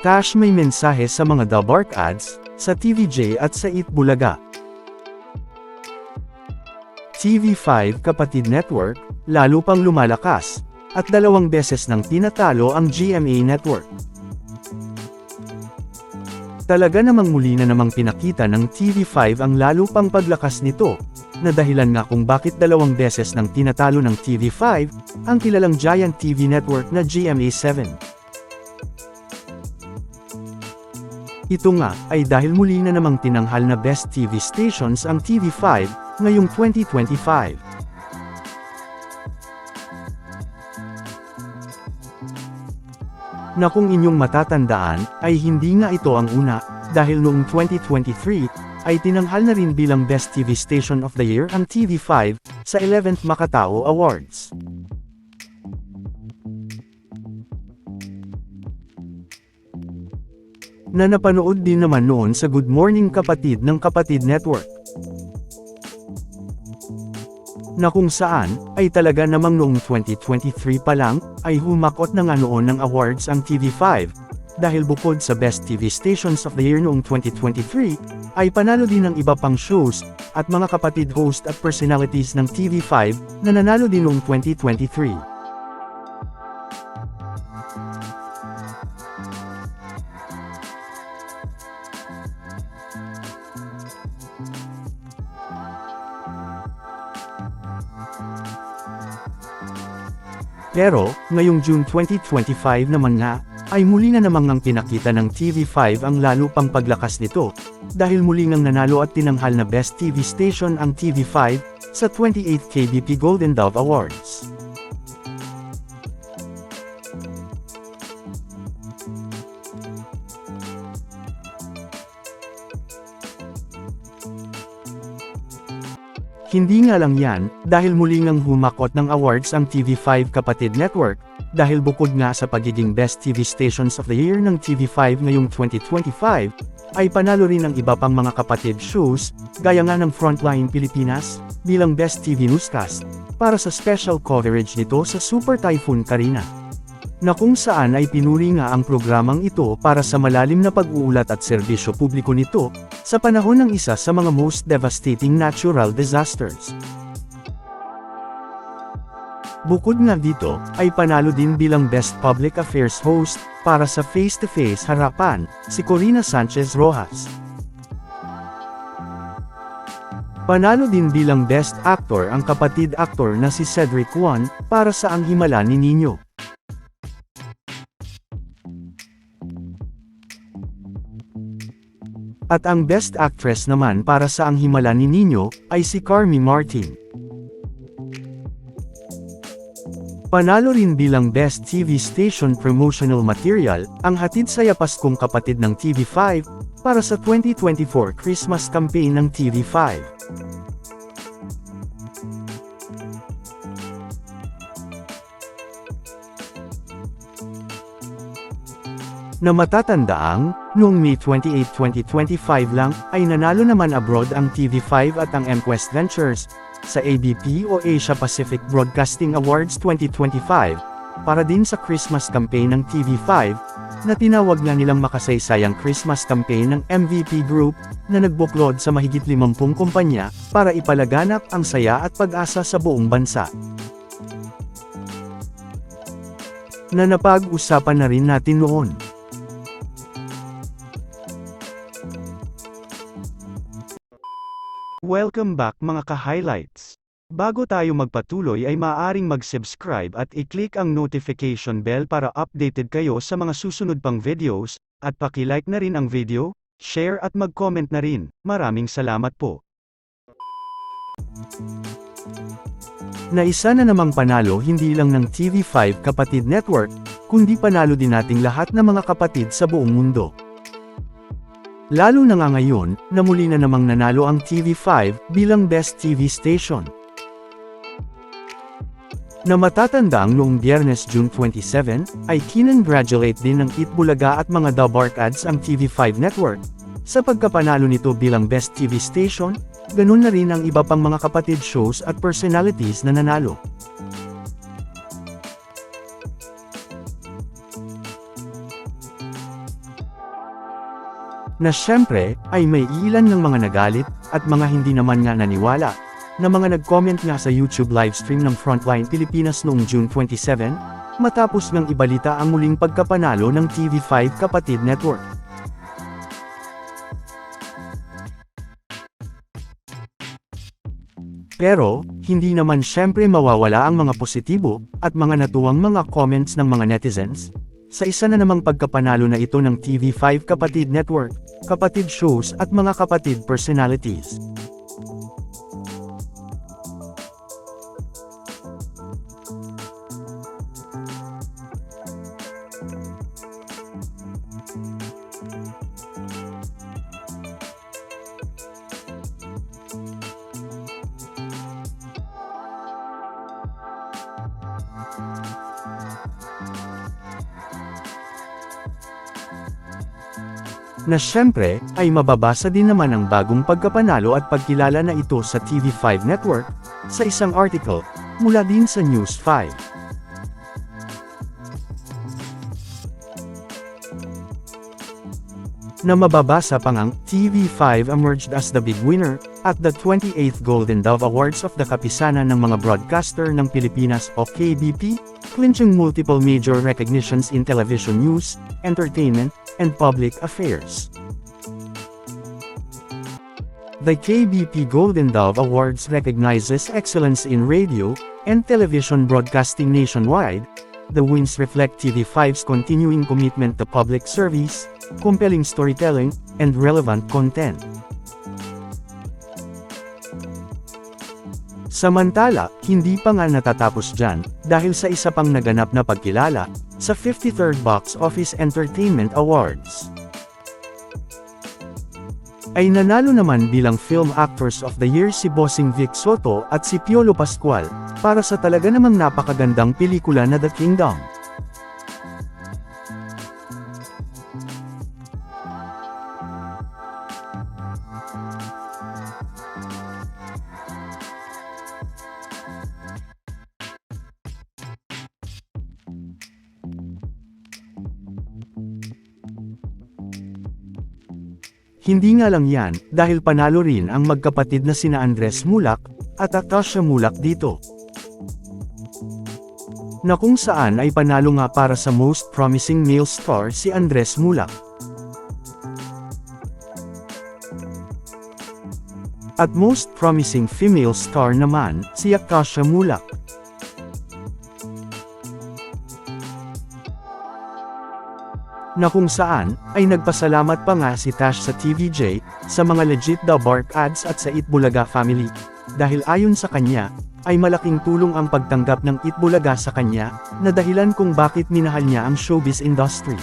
Cash may mensahe sa mga Dabark ads, sa TVJ at sa Eat Bulaga. TV5 Kapatid Network, lalo pang lumalakas, at dalawang beses nang tinatalo ang GMA Network. Talaga namang muli na namang pinakita ng TV5 ang lalo pang paglakas nito, na dahilan nga kung bakit dalawang beses nang tinatalo ng TV5, ang kilalang giant TV network na GMA7. Ito nga, ay dahil muli na namang tinanghal na best TV stations ang TV5, ngayong 2025. Na kung inyong matatandaan, ay hindi nga ito ang una, dahil noong 2023, ay tinanghal na rin bilang Best TV Station of the Year ang TV5, sa 11th Makatao Awards. Na napanood din naman noon sa Good Morning Kapatid ng Kapatid Network. Na kung saan, ay talaga namang noong 2023 pa lang, ay humakot na nga noon ng awards ang TV5, dahil bukod sa Best TV Stations of the Year noong 2023, ay panalo din ng iba pang shows, at mga kapatid host at personalities ng TV5, na nanalo din noong 2023. Pero, ngayong June 2025 naman nga, ay muli na namang ang pinakita ng TV5 ang lalo pang paglakas nito, dahil muli ngang nanalo at tinanghal na Best TV Station ang TV5, sa 28th KBP Golden Dove Awards. Hindi nga lang yan, dahil muli ngang humakot ng awards ang TV5 Kapatid Network, dahil bukod nga sa pagiging Best TV Stations of the Year ng TV5 ngayong 2025, ay panalo rin ng iba pang mga kapatid shows, gaya nga ng Frontline Pilipinas, bilang Best TV Newscast, para sa special coverage nito sa Super Typhoon Karina. Na kung saan ay pinuri nga ang programang ito para sa malalim na pag-uulat at serbisyo publiko nito, sa panahon ng isa sa mga most devastating natural disasters. Bukod nga dito, ay panalo din bilang Best Public Affairs Host, para sa face-to-face harapan, si Corina Sanchez Rojas. Panalo din bilang Best Actor ang kapatid aktor na si Cedric Juan, para sa Ang Himala ni Nino. At ang Best Actress naman para sa Ang Himala ni Nino, ay si Carmi Martin. Panalo rin bilang Best TV Station Promotional Material, ang hatid sa Paskong kapatid ng TV5, para sa 2024 Christmas campaign ng TV5. Na matatandaang, noong May 28, 2025 lang, ay nanalo naman abroad ang TV5 at ang MQuest Ventures, sa ABP o Asia Pacific Broadcasting Awards 2025, para din sa Christmas campaign ng TV5, na tinawag nga nilang makasaysayang Christmas campaign ng MVP Group, na nagbuklod sa mahigit 50 kumpanya, para ipalaganap ang saya at pag-asa sa buong bansa. Na napag-usapan na rin natin noon. Welcome back mga ka-highlights. Bago tayo magpatuloy ay maaaring mag-subscribe at i-click ang notification bell para updated kayo sa mga susunod pang videos, at paki-like na rin ang video, share at mag-comment na rin. Maraming salamat po. Na isa na namang panalo hindi lang ng TV5 Kapatid Network, kundi panalo din nating lahat ng mga kapatid sa buong mundo. Lalo na nga ngayon, na muli na namang nanalo ang TV5 bilang Best TV Station. Na matatandang noong biyernes June 27, ay kinongratulate din ng Itbulaga at mga Dabark ads ang TV5 network. Sa pagkapanalo nito bilang Best TV Station, ganun na rin ang iba pang mga kapatid shows at personalities na nanalo. Na syempre, ay may ilan ng mga nagalit, at mga hindi naman nga naniwala, na mga nag-comment nga sa YouTube livestream ng Frontline Pilipinas noong June 27, matapos ngang ibalita ang muling pagkapanalo ng TV5 Kapatid Network. Pero, hindi naman syempre mawawala ang mga positibo, at mga natuwang mga comments ng mga netizens. Sa isa na namang pagkapanalo na ito ng TV5 Kapatid Network, kapatid shows at mga kapatid personalities. Na syempre, ay mababasa din naman ang bagong pagkapanalo at pagkilala na ito sa TV5 Network, sa isang article, mula din sa News 5. Na mababasa pang ang TV5 emerged as the big winner at the 28th Golden Dove Awards of the Kapisanan ng mga broadcaster ng Pilipinas o KBP, clinching multiple major recognitions in television news, entertainment, and public affairs. The KBP Golden Dove Awards recognizes excellence in radio and television broadcasting nationwide. The wins reflect TV5's continuing commitment to public service, compelling storytelling, and relevant content. Samantala, hindi pa nga natatapos dyan, dahil sa isa pang naganap na pagkilala, sa 53rd Box Office Entertainment Awards. Ay nanalo naman bilang Film Actors of the Year si Bossing Vic Soto at si Piolo Pascual, para sa talaga namang napakagandang pelikula na The Kingdom. Hindi nga lang yan, dahil panalo rin ang magkapatid na sina Andres Mulak, at Atasha Mulak dito. Na kung saan ay panalo nga para sa Most Promising Male Star si Andres Mulak. At Most Promising Female Star naman, si Akasha Mulak. Na kung saan, ay nagpasalamat pa nga si Tash sa TVJ, sa mga legit The Bark ads at sa Itbulaga family. Dahil ayon sa kanya, ay malaking tulong ang pagtanggap ng Itbulaga sa kanya, na dahilan kung bakit minahal niya ang showbiz industry.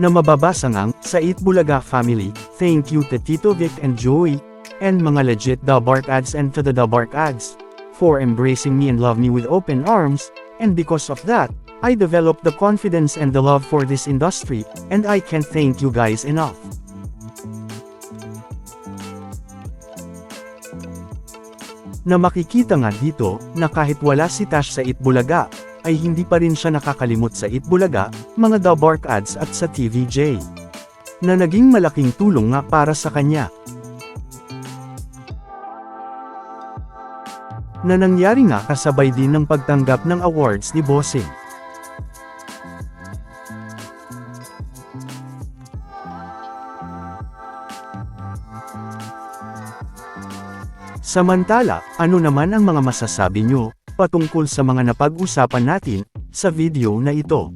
Na mababasa ngang sa Itbulaga family, thank you to Tito Vic and Joey, and mga legit The Bark ads and to the The Bark ads, for embracing me and love me with open arms, and because of that, I developed the confidence and the love for this industry, and I can't thank you guys enough. Na makikita nga dito, na kahit wala si Tash sa Itbulaga, ay hindi pa rin siya nakakalimot sa Itbulaga, mga The Bark ads at sa TVJ. Na naging malaking tulong nga para sa kanya. Na nangyari nga kasabay din ng pagtanggap ng awards ni Bossing. Samantala, ano naman ang mga masasabi nyo, patungkol sa mga napag-usapan natin, sa video na ito?